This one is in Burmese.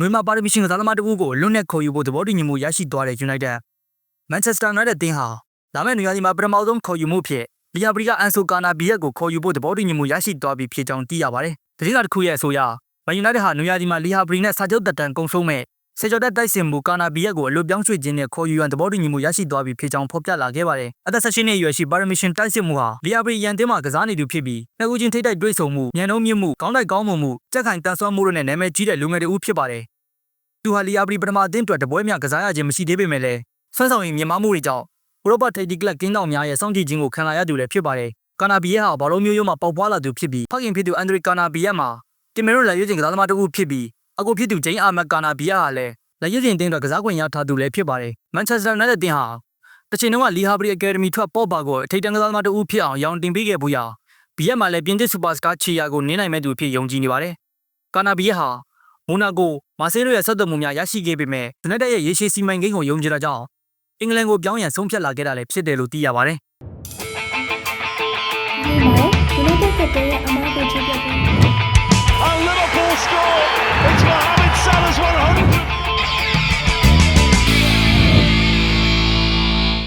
နွေမှာပါရမီရှင်ကစားသမားတဦးကိုလွတ်နဲ့ခေါ်ယူဖို့သဘောတူညီမှုရရှိသွားတဲ့ United Manchester United တင်းဟာလာမယ့်နေရာဒီမှာပထမဆုံးခေါ်ယူမှုဖြစ်လီယာဘရီကအန်ဆိုကာနာဘီယက်ကိုခေါ်ယူဖို့သဘောတူညီမှုရရှိသွားပြီဖြစ်ကြောင်းသိရပါတယ်။တတိယတစ်ခုရဲ့အဆိုအရမန်ယူနိုက်တက်ဟာနေရာဒီမှာလီယာဘရီနဲ့စာချုပ်သက်တမ်းကုန်ဆုံးမဲ့ ဆေကျော်တက်တိုက်စင်မူကာနာဘီယက်ကိုအလွတ်ပြောင်းရွှေ့ခြင်းနဲ့ခေါ်ယူရန်သဘောတူညီမှုရရှိသွားပြီဖြစ်ကြောင်းဖော်ပြလာခဲ့ပါတယ်။အသက်16နှစ်အရွယ်ရှိပါရမီရှင်တိုက်စစ်မှုဟာလီယာဘရီရန်တင်းမှာကစားနေသူဖြစ်ပြီးနှစ်ဦးချင်းထိတိုက်တွေ့ဆုံမှုညံနှုံးမြင့်မှုကောင်းတိုက်ကောင်းမှုမှုကြက်ခိုင်တန်ဆွမ်းမှုတို့နဲ့နာမည်ကြီးတဲ့လူငယ်တဦးဖြစ်ပါတယ်။သူဟာလီယာဘရီပထမအသင်းအတွက်တပွဲများကစားရခြင်းမရှိသေးပေမဲ့လည်းဆွမ်းဆောင်ရည်မြန်မာမှုတွေကြောင့်ဥရောပထိပ်သီးကလပ်ကင်းတောင်များရဲ့စောင့်ကြည့်ခြင်းကိုခံလာရသူလည်းဖြစ်ပါတယ်။ကာနာဘီယက်ဟာဘာလို့မျိုးရိုးမှာပေါက်ပွားလာသူဖြစ်ပြီးဖခင်ဖြစ်သူအန်ဒရီကာနာဘီယက်မှာတင်မေရိုလက်ရွေးချင်ကစားသမားတစ်ဦးဖြစ်ပြီး အကူဖြစ်သူဂျိန်းအာမတ်ကာနာဘီယက်ဟာလည်းလက်ရွေးချင်တင်းအတွက်ကစားခွင့်ရထားသူလည်းဖြစ်ပါတယ်။မန်ချက်စတာယူနိုက်တက်တင်ဟာတချိန်တုန်းကလီဟာဘရီအကယ်ဒမီထွက်ပေါ့ပါကိုအထိတ်တန်းကစားသမားတစ်ဦးဖြစ်အောင်ရောင်တင်ပေးခဲ့ဘူးရာဘီယက်မှာလည်းပြင်သစ်စူပါစတာချီယာကိုနင်းနိုင်မဲ့သူဖြစ်ယုံကြည်နေပါတယ်။ကာနာဘီယက်ဟာမိုနာကိုမာဆေးလိုရဲ့ဆက်သွယ်မှုများရရှိခဲ့ပေမဲ့ယူနိုက်တက်ရဲ့ရေရှည်စီမံကိန်းကိုယုံကြည်တာကြောင့်အင်္ဂလန်ကိုပြောင်းရန်ဆုံးဖြတ်လာခဲ့တာလည်းဖြစ်တယ်လို့သိရပါတယ်။ဒီမှာ United ကတည်းကအမားကိုချပြ